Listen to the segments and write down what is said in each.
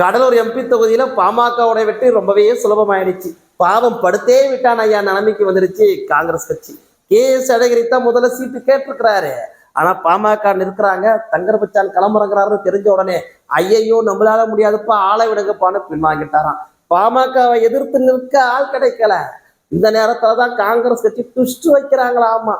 Cuddalore MP தொகுதியில பாமகவுடைய வெற்றி ரொம்பவே சுலபமாயிடுச்சு. பாவம் படுத்தே விட்டான் ஐயா நிலைமைக்கு வந்துருச்சு காங்கிரஸ் கட்சி. கே எஸ் அழகிரி தான் முதல்ல சீட்டு கேட்டிருக்கிறாரு. ஆனா பாமக நிற்கிறாங்க தங்கர் பச்சான் கிளம்புறங்கிறாருன்னு தெரிஞ்ச உடனே ஐயையோ நம்மளால முடியாதுப்பா ஆளை விடுங்கப்பான்னு பின்வாங்கிட்டாராம் பாமகவை எதிர்த்து நிற்க ஆள் கிடைக்கல. இந்த நேரத்துல தான் காங்கிரஸ் கட்சி துஷ்டு வைக்கிறாங்களாமா.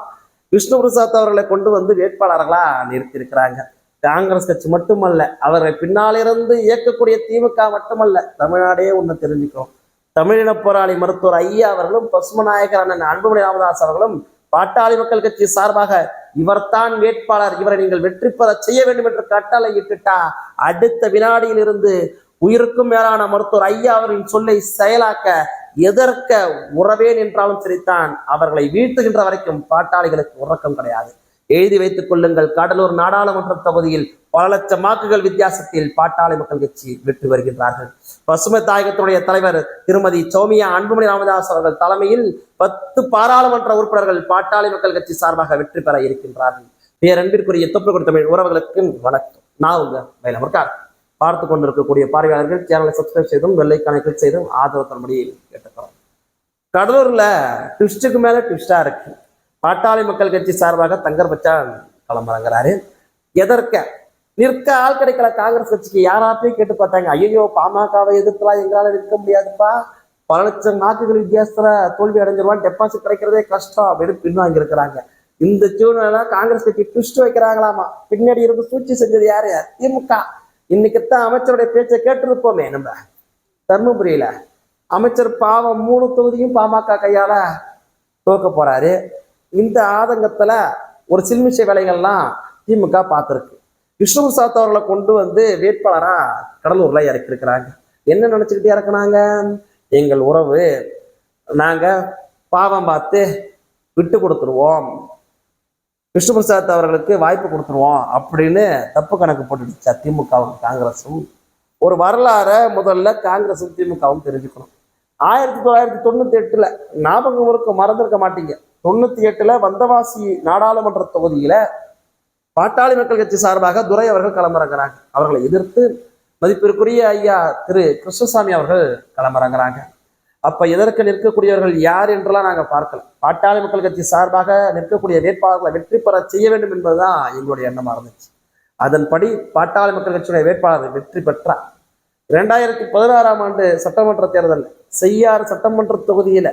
விஷ்ணு பிரசாத் அவர்களை கொண்டு வந்து வேட்பாளர்களா நிறுத்தியிருக்கிறாங்க. காங்கிரஸ் கட்சி மட்டுமல்ல அவரை பின்னாலிருந்து இயக்கக்கூடிய திமுக மட்டுமல்ல தமிழ்நாடே ஒன்று தெரிஞ்சுக்கிறோம். தமிழின போராளி மருத்துவர் ஐயா அவர்களும் பசுமநாயகர் அண்ணன் அன்புமணி ராமதாஸ் அவர்களும் பாட்டாளி மக்கள் கட்சி சார்பாக இவர்தான் வேட்பாளர் இவரை நீங்கள் வெற்றி பெற செய்ய வேண்டும் என்று கட்டளை இட்டுட்டா அடுத்த வினாடியில் இருந்து உயிருக்கும் மேலான மருத்துவர் ஐயா அவரின் சொல்லை செயலாக்க எதற்க உறவேன் என்றாலும் சரித்தான். அவர்களை வீழ்த்துகின்ற வரைக்கும் பாட்டாளிகளுக்கு உறக்கம் கிடையாது. எழுதி வைத்துக் கொள்ளுங்கள். கடலூர் நாடாளுமன்ற தொகுதியில் பல லட்சம் வாக்குகள் வித்தியாசத்தில் பாட்டாளி மக்கள் கட்சி வெற்றி வருகின்றார்கள் பசுமை தாயகத்துடைய தலைவர் திருமதி சௌமியா அன்புமணி ராமதாஸ் அவர்கள் தலைமையில் பத்து பாராளுமன்ற உறுப்பினர்கள் பாட்டாளி மக்கள் கட்சி சார்பாக வெற்றி பெற இருக்கின்றார்கள். பேரன்பிற்குரிய தொப்புள் தமிழ் உறவுகளுக்கு வணக்கம். நான் உங்க மயிலமர்கார் பார்த்து கொண்டிருக்கக்கூடிய பார்வையாளர்கள் சேனலை சப்ஸ்கிரைப் செய்தும் வெள்ளைக்கான கிளிக் செய்தும் ஆதரவு தரும்படி கேட்டுக்கிறோம் கடலூர்ல ட்விஸ்டுக்கு மேல ட்விஸ்டா இருக்கு. பாட்டாளி மக்கள் கட்சி சார்பாக தங்கர் பச்சான் களமிறங்குறாரு எதற்க? நிற்க ஆள் கிடைக்கல காங்கிரஸ் கட்சிக்கு. யாராத்தையும் கேட்டு பார்த்தாங்க. ஐயோ பாமகவை எதிர்த்தலாம் எங்களால நிற்க முடியாதுப்பா. பல லட்சம் நாக்குகள் வித்தியாசத்துல தோல்வி அடைஞ்சிருவான். டெபாசிட் கிடைக்கிறதே கஷ்டம் அப்படின்னு பின்வாங்கி இருக்கிறாங்க இந்த சூழ்நிலை காங்கிரஸ் கட்சி ட்விஸ்ட் வைக்கிறாங்களாமா? பின்னாடி இருந்து சூழ்ச்சி செஞ்சது யாரு? திமுக. இன்னைக்குத்தான் அமைச்சருடைய பேச்சை கேட்டிருப்போமே நம்ம தர்மபுரியில. அமைச்சர் பாவம் மூணு தொகுதியும் பாமக கையால தோக்க போறாரு. இந்த ஆதங்கத்துல ஒரு சில்மிச்சை வேலைகள்லாம் திமுக பார்த்துருக்கு. விஷ்ணு பிரசாத் அவர்களை கொண்டு வந்து வேட்பாளராக கடலூர்ல இறக்கியிருக்கிறாங்க. என்ன நினைச்சுக்கிட்டு இறக்குனாங்க? எங்கள் உறவு நாங்க பாவம் பார்த்து விட்டு கொடுத்துருவோம். விஷ்ணு பிரசாத் அவர்களுக்கு வாய்ப்பு கொடுத்துருவோம் அப்படின்னு தப்பு கணக்கு போட்டுடுச்சா திமுகவும் காங்கிரஸும் ஒரு வரலாறை முதல்ல காங்கிரஸும் திமுகவும் தெரிஞ்சுக்கணும். ஆயிரத்தி தொள்ளாயிரத்தி தொண்ணூத்தி எட்டுல ஞாபகம் இருக்க மறந்துருக்க மாட்டீங்க. தொண்ணூத்தி எட்டுல வந்தவாசி நாடாளுமன்ற தொகுதியில பாட்டாளி மக்கள் கட்சி சார்பாக துரை அவர்கள் களமிறங்குறாங்க. அவர்களை எதிர்த்து மதிப்பிற்குரிய ஐயா திரு கிருஷ்ணசாமி அவர்கள் களமிறங்குறாங்க. அப்ப எதற்கு நிற்கக்கூடியவர்கள் யார் என்றெல்லாம் நாங்க பார்க்கல. பாட்டாளி மக்கள் கட்சி சார்பாக நிற்கக்கூடிய வேட்பாளர்களை வெற்றி பெற செய்ய வேண்டும் என்பதுதான் எங்களுடைய எண்ணமா இருந்துச்சு. அதன்படி பாட்டாளி மக்கள் கட்சியுடைய வேட்பாளர் வெற்றி பெற்றார். இரண்டாயிரத்தி பதினாறாம் ஆண்டு சட்டமன்ற தேர்தல் செய்யாறு சட்டமன்ற தொகுதியில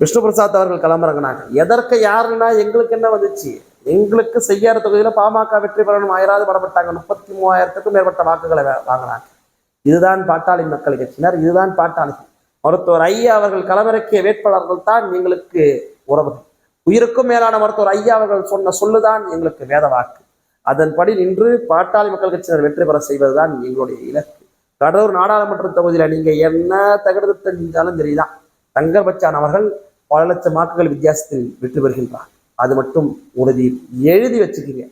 விஷ்ணு பிரசாத் அவர்கள் கிளம்புறாங்கனாங்க எதற்கு யாருன்னா எங்களுக்கு என்ன வந்துச்சு? எங்களுக்கு செய்யாத தொகுதியில பாமக வெற்றி பெறணும். ஆயிராவது படப்பட்டாங்க முப்பத்தி மூவாயிரத்துக்கும் மேற்பட்ட வாக்குகளை வாங்கினாங்க இதுதான் பாட்டாளி மக்கள் கட்சியினர். இதுதான் பாட்டாளிகள் மருத்துவர் ஐயா அவர்கள் களமிறக்கிய வேட்பாளர்கள் தான் எங்களுக்கு உறவுகள். உயிருக்கும் மேலான மருத்துவர் ஐயா அவர்கள் சொன்ன சொல்லுதான் எங்களுக்கு வேத வாக்கு. அதன்படி நின்று பாட்டாளி மக்கள் கட்சியினர் வெற்றி பெற செய்வதுதான் எங்களுடைய இலக்கு. கடலூர் நாடாளுமன்ற தொகுதியில நீங்க என்ன தகடு செஞ்சாலும் சரிதான் தங்கர் பச்சான் அவர்கள் பல லட்சம் வாக்குகள் வித்தியாசத்தில் வெற்றி பெறுகின்றார். அது மட்டும் உறுதி எழுதி வச்சுக்கீங்க.